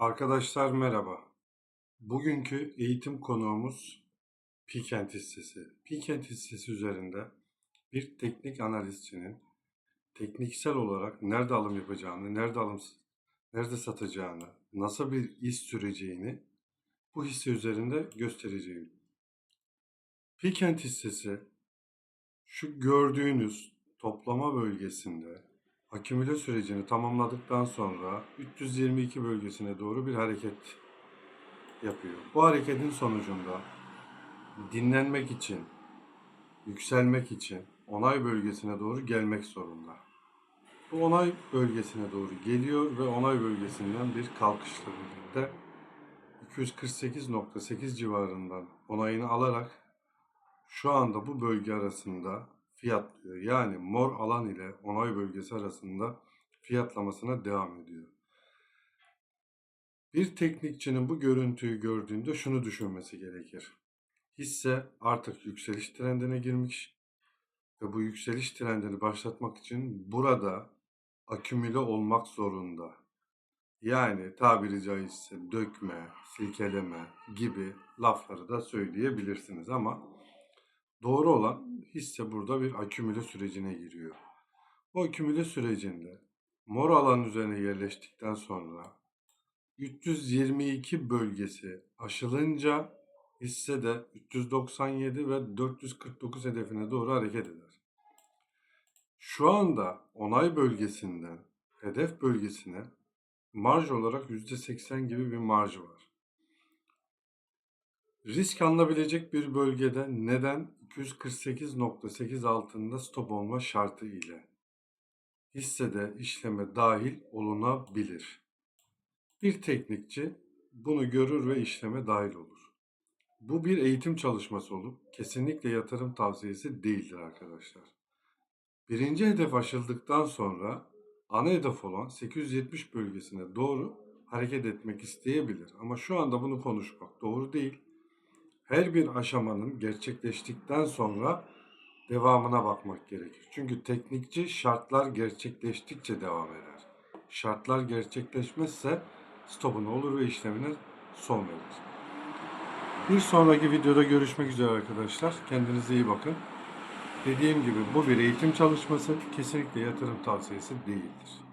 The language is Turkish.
Arkadaşlar merhaba. Bugünkü eğitim konuğumuz Pikent hissesi. Pikent hissesi üzerinde bir teknik analistçinin tekniksel olarak nerede alım yapacağını, nerede alım nerede satacağını, nasıl bir iş süreceğini bu hisse üzerinde göstereceğim. Pikent hissesi şu gördüğünüz toplama bölgesinde akümüle sürecini tamamladıktan sonra 322 bölgesine doğru bir hareket yapıyor. Bu hareketin sonucunda dinlenmek için, yükselmek için onay bölgesine doğru gelmek zorunda. Bu onay bölgesine doğru geliyor ve onay bölgesinden bir kalkışla birlikte 248.8 civarından onayını alarak şu anda bu bölge arasında fiyatlıyor. Yani mor alan ile onay bölgesi arasında fiyatlamasına devam ediyor. Bir teknikçinin bu görüntüyü gördüğünde şunu düşünmesi gerekir. Hisse artık yükseliş trendine girmiş ve bu yükseliş trendini başlatmak için burada akümüle olmak zorunda. Yani tabiri caizse dökme, silkeleme gibi lafları da söyleyebilirsiniz ama doğru olan hisse burada bir akümüle sürecine giriyor. Bu akümüle sürecinde mor alan üzerine yerleştikten sonra 322 bölgesi aşılınca hisse de 397 ve 449 hedefine doğru hareket eder. Şu anda onay bölgesinden hedef bölgesine marj olarak %80 gibi bir marj var. Risk alınabilecek bir bölgede neden 248.8 altında stop olma şartı ile hissede işleme dahil olunabilir. Bir teknikçi bunu görür ve işleme dahil olur. Bu bir eğitim çalışması olup kesinlikle yatırım tavsiyesi değildir arkadaşlar. Birinci hedef aşıldıktan sonra ana hedef olan 870 bölgesine doğru hareket etmek isteyebilir. Ama şu anda bunu konuşmak doğru değil. Her bir aşamanın gerçekleştikten sonra devamına bakmak gerekir. Çünkü teknikçi şartlar gerçekleştikçe devam eder. Şartlar gerçekleşmezse stopunu olur ve işlemine son verir. Bir sonraki videoda görüşmek üzere arkadaşlar. Kendinize iyi bakın. Dediğim gibi bu bir eğitim çalışması. Kesinlikle yatırım tavsiyesi değildir.